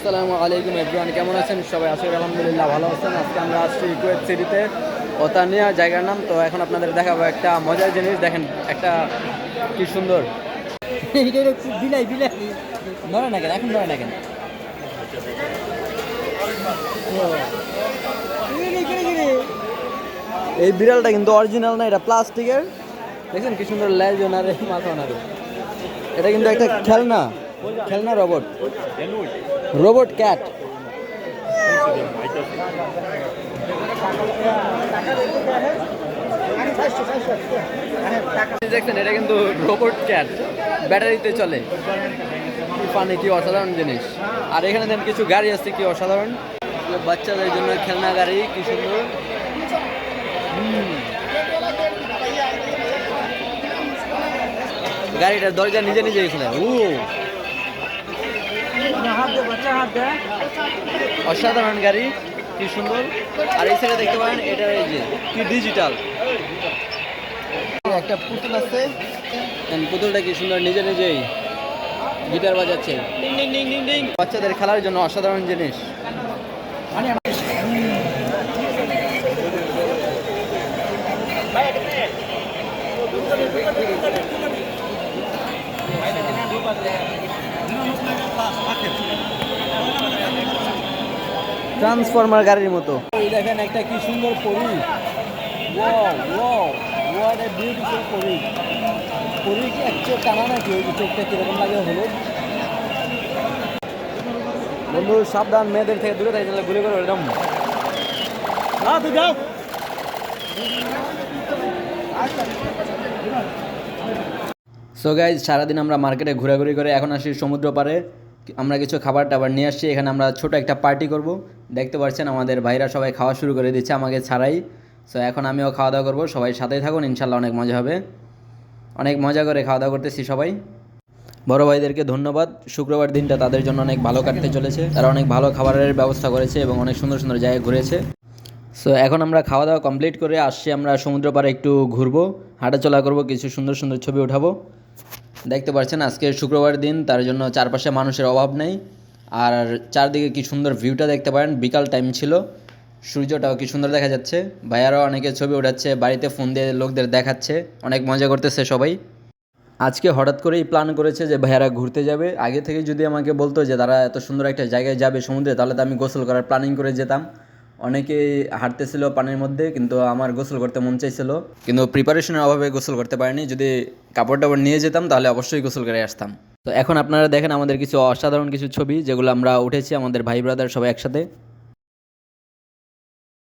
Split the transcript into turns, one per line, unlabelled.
আসসালামু আলাইকুম এভরিওয়ান, কেমন আছেন? সবাই করি আলহামদুলিল্লাহ ভালো আছেন। আজকে আমরা আসছি কুয়েত সিটিতে ওতানিয়া জায়গার নাম। তো এখন আপনাদের দেখাবো একটা মজার জিনিস। দেখেন, একটা কি সুন্দর। বিলাই বিলাই না কেন? এখন না কেন? এই বিড়ালটা কিন্তু অরিজিনাল না, এটা প্লাস্টিকের দেখছেন কি সুন্দর লেজ ওনারে, মাথা ওনারে। এটা কিন্তু একটা খেলনা। খেলনা রোবট। Robot cat. দেখছেন, এটা কিন্তু রোবট ক্যাট। ব্যাটারিতে চলে। ফানি কি অসাধারণ জিনিস। আর এখানে দেন কিছু গাড়ি আছে, কি অসাধারণ। বাচ্চাদের জন্য খেলনা গাড়ি, কি সুন্দর। হুম। গাড়িটার দরজা নিজে নিজে গেছিল ও। অসাধারণ গাড়ি, কি সুন্দর। আর এই সাইডে দেখতে পারেন, এটা এই যে, কি ডিজিটাল একটা পুতুল আছে। পুতুলটা কি সুন্দর, নিজে নিজেই গিটার বাজাচ্ছে। বাচ্চাদের খেলার জন্য অসাধারণ জিনিস। ট্রান্সফরমার গাড়ির মতো। দেখেন একটা কি সুন্দর পরি। ওয়াও এ বিউটিফুল পরি। পরি কি এক চোখ টানা নাকি? ওই চোখটা কীরকম লাগে হলুদ? বন্ধু, সাবধান, মেয়েদের থেকে দূরে থাকে তাহলে গুলি করে এরকম সো গাইজ সারাদিন আমরা মার্কেটে ঘোরাঘুরি করে এখন আসি সমুদ্র পাড়ে। আমরা কিছু খাবার টাবার নিয়ে আসছি, এখানে আমরা ছোট একটা পার্টি করব। দেখতে পাচ্ছেন আমাদের ভাইরা সবাই খাওয়া শুরু করে দিচ্ছে আমাকে ছাড়াই। সো এখন আমিও খাওয়া দাওয়া করব, সবাই সাথেই থাকুন, ইনশাল্লাহ অনেক মজা হবে। অনেক মজা করে খাওয়া দাওয়া করতেছি সবাই। বড় ভাইদেরকে ধন্যবাদ, শুক্রবার দিনটা তাদের জন্য অনেক ভালো কাটতে চলেছে। তারা অনেক ভালো খাবারের ব্যবস্থা করেছে এবং অনেক সুন্দর সুন্দর জায়গায় ঘুরেছে। সো এখন আমরা খাওয়া দাওয়া কমপ্লিট করে আসছি, আমরা সমুদ্র পাড়ে একটু ঘুরবো, হাঁটাচলা করব, কিছু সুন্দর সুন্দর ছবি উঠাবো। দেখতে পাচ্ছেন, আজকে শুক্রবার দিন, তার জন্য চারপাশে মানুষের অভাব নেই। আর চারদিকে কি সুন্দর ভিউটা দেখতে পারেন, বিকাল টাইম ছিল। সূর্যটাও কি সুন্দর দেখা যাচ্ছে। ভাইয়ারাও অনেকে ছবি উঠাচ্ছে, বাড়িতে ফোন দিয়ে লোকদের দেখাচ্ছে, অনেক মজা করতেছে সবাই। আজকে হঠাৎ করেই প্ল্যান করেছে যে ভাইয়ারা ঘুরতে যাবে। আগে থেকে যদি আমাকে বলতো যে তারা এত সুন্দর একটা জায়গায় যাবে সমুদ্রে, তাহলে তো আমি গোসল করার প্ল্যানিং করে যেতাম। অনেকে হাঁটতেছিল পানির মধ্যে, কিন্তু আমার গোসল করতে মন চাইছিল। কিন্তু প্রিপারেশনের অভাবে গোসল করতে পারিনি। যদি কাপড় টাপড় নিয়ে যেতাম, তাহলে অবশ্যই গোসল করে আসতাম। তো এখন আপনারা দেখেন আমাদের কিছু অসাধারণ কিছু ছবি, যেগুলো আমরা উঠেছি, আমাদের ভাই ব্রাদার সবাই একসাথে।